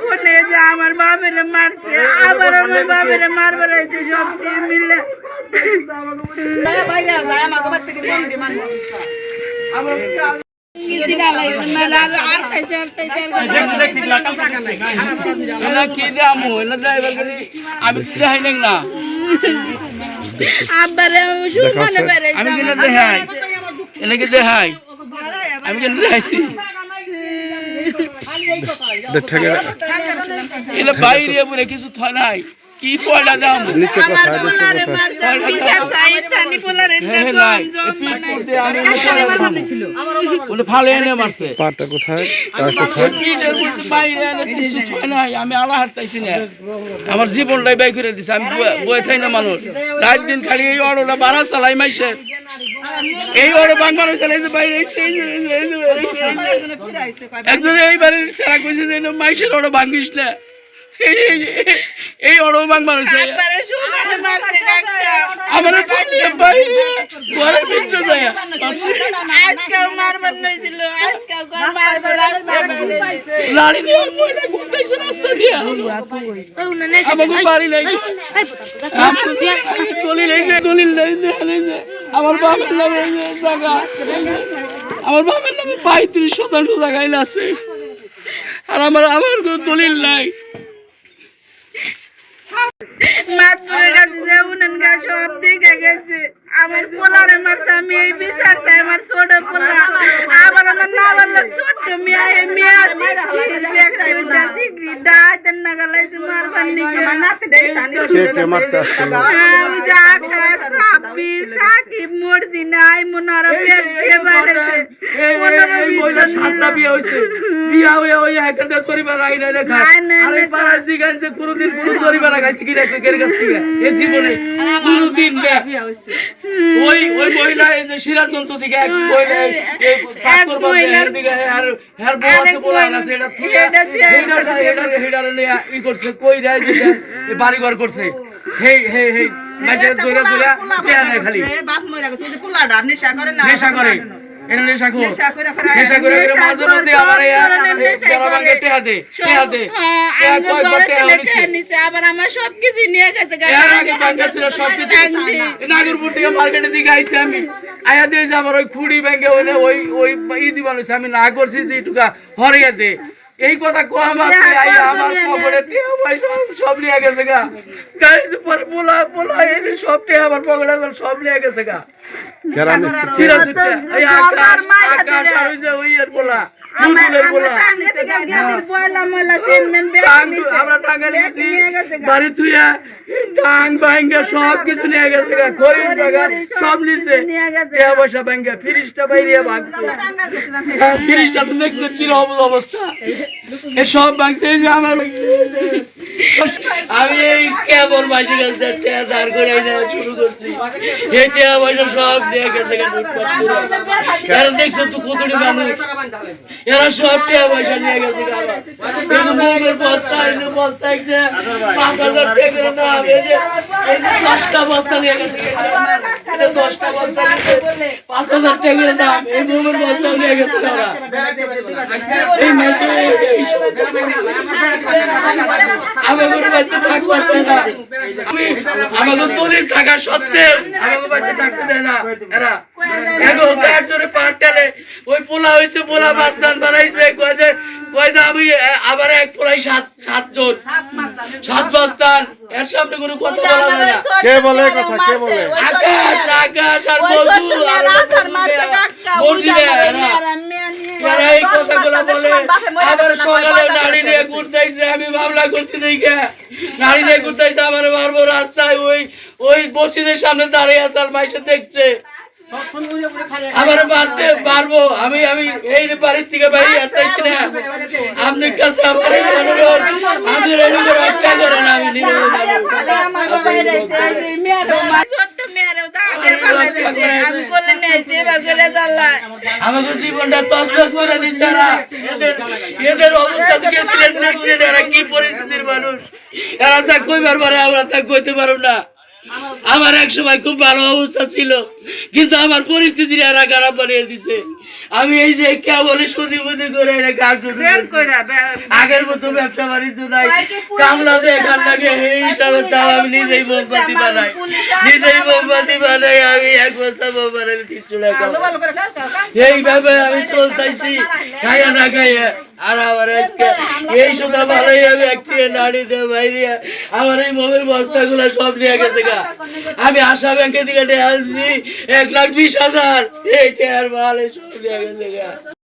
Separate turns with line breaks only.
ফোনে যে আমার বাপের মারছে আবার আমার বাপের মারবার হয়েছে সব টিম মিলে
এনা কি দামু এনা ড্রাইভার গাড়ি আমি তো দেখাই নাই না
আব্বারে সুমনে বেড়ে
আমি কেন দেখাই এনা কি দেখাই আমি কেন দেখাইছি এনা বাইরে বলে কিছু থয় নাই। কি পয়লা দাম?
আমার
আমি ওটা ফালে এনে মারছে।
পাটা কোথায়? তা কোথায়?
বাইরে এনে কিছু থয় নাই আমি আলা হাঁটতাইছি না। আমার জীবনটাই বাই করে দিছে আমি বয়ে- থাই না মানুষ। রাত দিন খালি এই অটোটা বাড়া চালাই মাইছে। এই অটো বাংলা চালাইছে বাইরে একজন এই বাড়ির সেরা কইছে যে মাইসের অটো ভাঙ্গিস না। বাংলা আমার বাইরে ঘরের ভিতরে যায়
আজকেও মারবার নইছিল আজকেও কর মারবো রাস্তা বাইরে
লাড়ি নিয়ে ময়না ঘুরতেছে রাস্তা দিয়ে। আমাকে বাড়ি নাই দলিল এই যে দলিল নেই যে আমার বাবার নামে এই জায়গা। আমার বাবার নামে পঁয়ত্রিশ শতাংশ জায়গায় আছে আর আমার আমার কোনো দলিল নাই।
মাতপুরের কাছে যে উনান গা সব দেখে গেছে। আমার পোলারে মারছে আমি এই বিচার চাই, আমার ছোট পোলা। আবার আমার না বলল ছোট্ট মেয়ে মেয়ে চিকরি ডাইতেন না গালাইতে মারবার নিকে
বিয়ে হয়েছে। হয়ে ওই একটা জরিমানা আইনা রেখা
নাই, নাই,
আর এই
নাই,
পাড়ায় জিগাইছে কোনোদিন কোনো জরিমানা খাইছে কি রেখে কের কাছ থেকে এই জীবনে কোনোদিন না ওই ওই মহিলা এই যে সিরাজগঞ্জ থেকে এক মহিলা এই- এই পাথর বাঁধে
মহিলার-
এর দিকে আর আর বউ আছে বলা আছে এটা থুয়া
এটা দিয়ে-
হেডার হেডার হেডার নিয়ে ই করছে কই রায় যে বাড়ি ঘর করছে। হেই হেই হেই মাঝে দইরা দইরা টেয়া খালি।
বাপ মরে গেছে ওই নেশা করে না
নেশা করে। এটা নেশা করে
নেশা করে
করে করে মাঝে মধ্যে
সব
আমার এই
ধরনের নেশাই
যারা ভাঙে টেহা দে টেহা দে।
আমি যে
কয়েকবার
ঘরে
টেহা
ছেলে
নিছে
টেহা নিছে, আবার আমার সবকিছু নিয়ে গেছে
এর আগে ভাঙ্গা ছিল সবকিছু নাগরপুর থেকে মার্কেটের দিকে আইছি আমি। আয়া দিয়ে যে আমার ওই খুঁড়ি ব্যাংকে ওই ওই ওই ই দিবান আমি না করছি যে টুকা হরিয়া দে এই কথা কো আমার আইয়া আমার পকেটে টেহা পয়সা সব নিয়ে গেছে গা। গাড়িতে পরে পোলা পোলা এই যে সব টেহা আমার পকেটে আছে, সব নিয়ে গেছে গা।
কেরা
সিরাজুদ্দে এই আকাশ আকাশ আর ওই যে ওই এর পোলা।
নিয়ে গেছে
বাড়ি থুইয়া টাং ভাঙ্গে সব কিছু নিয়ে গেছে গা খড়ি সব নিছে টাকা পয়সা ভাঙ্গে বাইরে হ্যাঁ, তো দেখছেন কি অবস্থা এ সব এই যে আমার আমি এই কেবল মাসির কাছে টাকা ধার করে শুরু করছি এই টাকা পয়সা সব নিয়ে গেছে দেখছ তো কুতুরি মানুষ এরা সব টাকা পয়সা নিয়ে গেছে মোমের বস্তা, এনে বস্তা একটা পাঁচ হাজার টাকা দাম এই দশটা বস্তা নিয়ে গেছে দশটা বস্তা পাঁচ হাজার টাকা দাম এই মোমের বস্তা নিয়ে গেছে ওরা এই মাসে আমাদের বাচ্চা থাকতে না আমি আমাদের দলিল থাকা সত্ত্বেও আমাদের বাচ্চা থাকতে দেয় না এরা এখন তার ওই পোলা হয়েছে পোলা বাস্তান বানাইছে কয় যে কয় যে আমি আবার এক পোলাই সাত সাতজন। সাত বাস্তান এর সামনে কোনো কথা বলা যায় না।
কে বলে কথা? কে বলে?
আকাশ আকাশ আর আর
আসার মারতে কাকা, ওই যে এই
কথাগুলো বলে আবার সকালে নারী নিয়ে ঘুরতে আমি মামলা করছি দেখে নারী নিয়ে ঘুরতে আইছে আমার মারবো রাস্তায় ওই ওই মসজিদের সামনে দাঁড়িয়ে আছে আর মাইসে দেখছে। আবার মারতে পারব আমি আমি এই বাড়ির থেকে বাইরে আসতেছি না। আপনার কাছে আমার অনুরোধ রক্ষা করেন আমি নিজে জীবনটা করে দিচ্ছে এদের এদের অবস্থা দেখছেন এরা কি পরিস্থিতির মানুষ? এরা যা কইবার আমরা তা কইতে পারব না। আমার এক সময় খুব ভালো অবস্থা ছিল, কিন্তু আমার পরিস্থিতি এরা খারাপ বানিয়ে দিছে। আমি এই যে কেবলে বুদি করে এটা
কইরা,
আগের মতো ব্যবসা বাণিজ্য নাই। কামলা দেখার লাগে এই হিসাবে তাও আমি নিজেই মোমবাতি বানাই। নিজেই মোমবাতি বানাই আমি এক বস্তা মোমবাতি
ভালো কর, কাজ
এইভাবে আমি চলতেছি খাইয়া না খাইয়া আর আমার আজকে এই সুদা ভালোই আমি একটি নাড়ি দিয়ে বাইরে। আমার এই মোমের বস্তাগুলো সব নিয়ে গেছে গা। আমি আশা ব্যাংকের দিকে আনছি এক লাখ বিশ হাজার। এইটা আর মাল এই সব নিয়ে গেছে গা